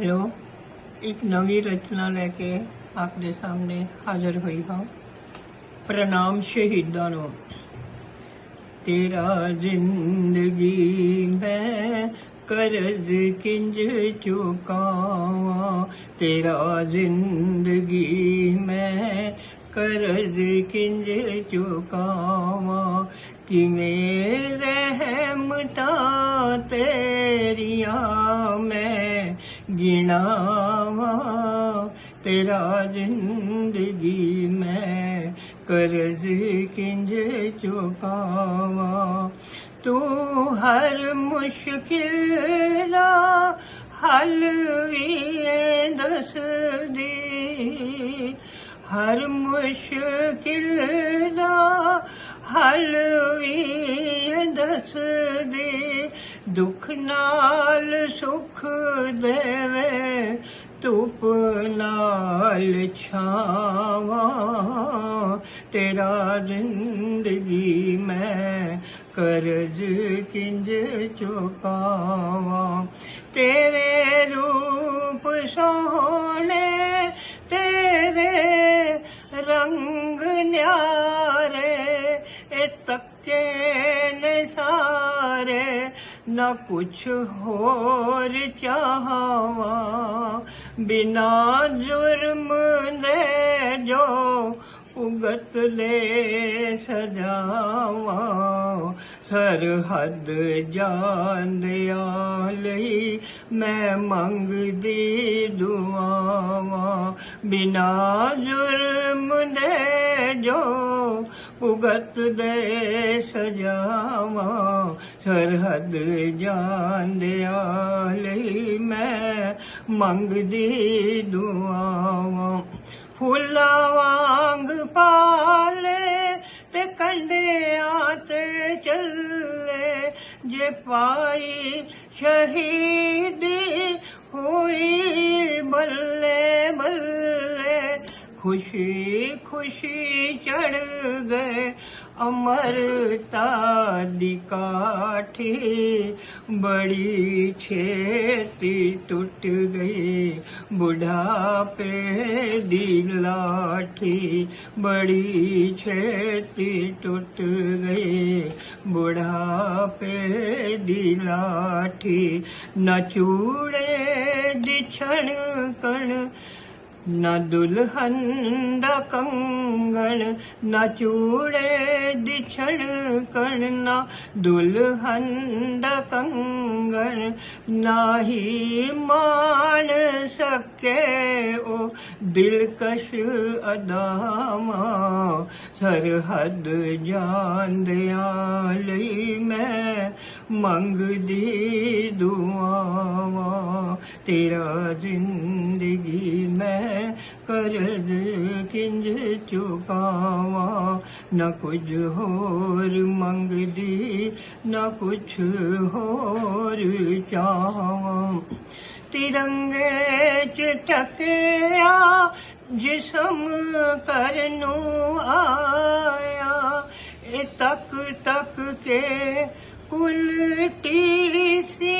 Hello, ایک نوی رچنا لے کے آپ کے سامنے حاضر ہوئی ہاں پرنام شہیدان تیرا زندگی میں قرض کنج چکاواں۔ تیرا زندگی میں قرض کنج چکاواں۔ کہ میں تیریاں میں گناوا تیرا زندگی میں قرض کنج چکاوا تو ہر مشکل حل دس دی ہر مشکل حل دس دی ਦੁੱਖ ਨਾਲ ਸੁਖ ਦੇਵੇ ਧੁੱਪ ਨਾਲ ਛਾਵਾਂ ਤੇਰਾ ਜ਼ਿੰਦਗੀ ਮੈਂ ਕਰਜ਼ ਕਿੰਜ ਚੁਕਾਵਾਂ نہ کچھ ہور چاہاں، بنا جرم دے جو اگت لے سجاواں۔ سرحد جان دیا لئی میں منگ دی دعاواں۔ بنا جرم دے جو ਉਗਤ ਦੇ ਸਜਾਵਾਂ, ਸਰਹੱਦ ਜਾਂਦਿਆਂ ਲਈ ਮੈਂ ਮੰਗਦੀ ਦੁਆਵਾਂ। ਫੁੱਲਾਂ ਵਾਂਗ ਪਾਲੇ ਤੇ ਕੰਡਿਆਂ ਤੇ ਚੱਲੇ, ਜੇ ਪਾਈ ਸ਼ਹੀਦੀ ਹੋਈ ਬੱਲੇ ખુશી ખુશી ચડ ગયે અમરતા દીકાઠી બળી છેતી તૂટ ગઈ બુઢાપે દિલાઠી બળી છેતી તૂટ ગઈ બુઢાપે દિલાઠી ન ચૂડે દિછણ કણ نہ دلہن دا کنگن نہ چوڑے دچھڑ کرنا دلہن دا کنگن نہ ہی مان سکے او دلکش اداما سرحد جاندیاں لئی میں منگ دی دعاواں تیرا زندگی ਮੈਂ ਕਰਜ਼ ਕਿੰਜ ਚੁਕਾਵਾਂ? ਨਾ ਕੁਝ ਹੋਰ ਮੰਗਦੀ, ਨਾ ਕੁਛ ਹੋਰ ਚਾਹਾਂ। ਤਿਰੰਗੇ ਚ ਟਕਿਆ, ਜਿਸਮ ਕਰਨੂ ਆਇਆ। ਇਹ ਤੱਕ ਤੱਕ ਕੇ ਉਲਟੀ ਸੀ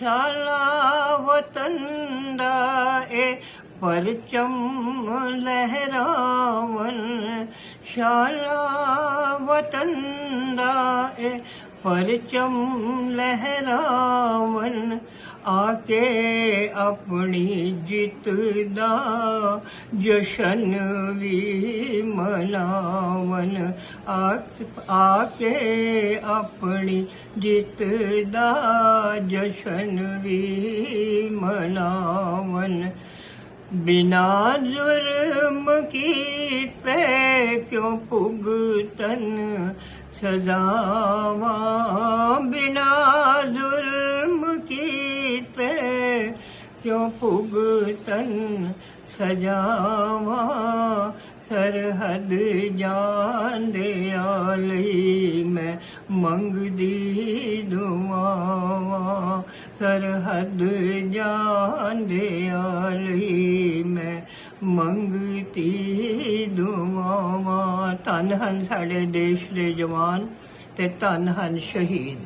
شالا وطن دا اے پرچم لہراون ਸ਼ਾਲਾ ਵਤਨ ਦਾ ਏ ਪਰਚਮ ਲਹਿਰਾਵਨ, ਆਕੇ ਆਪਣੀ ਜਿੱਤ ਦਾ ਜਸ਼ਨ ਵੀ ਮਨਾਵਨ। ਆਕੇ ਆਪਣੀ ਜਿੱਤ ਦਾ ਜਸ਼ਨ ਵੀ ਮਨਾਵਨ। بنا ظلم کی پہ کیوں پگتن؟ سزاواں بنا ظلم کی پہ کیوں پگتن؟ سجاواں سرحد جان دے لئی میں منگ دی دعاواں سرحد جان دیا لئی ਮੰਗਤੀ ਦੁਆਵਾਂ ਧੰਨ ਹਨ ਸਾਡੇ ਦੇਸ਼ ਦੇ ਜਵਾਨ ਤੇ ਧੰਨ ਹਨ ਸ਼ਹੀਦ।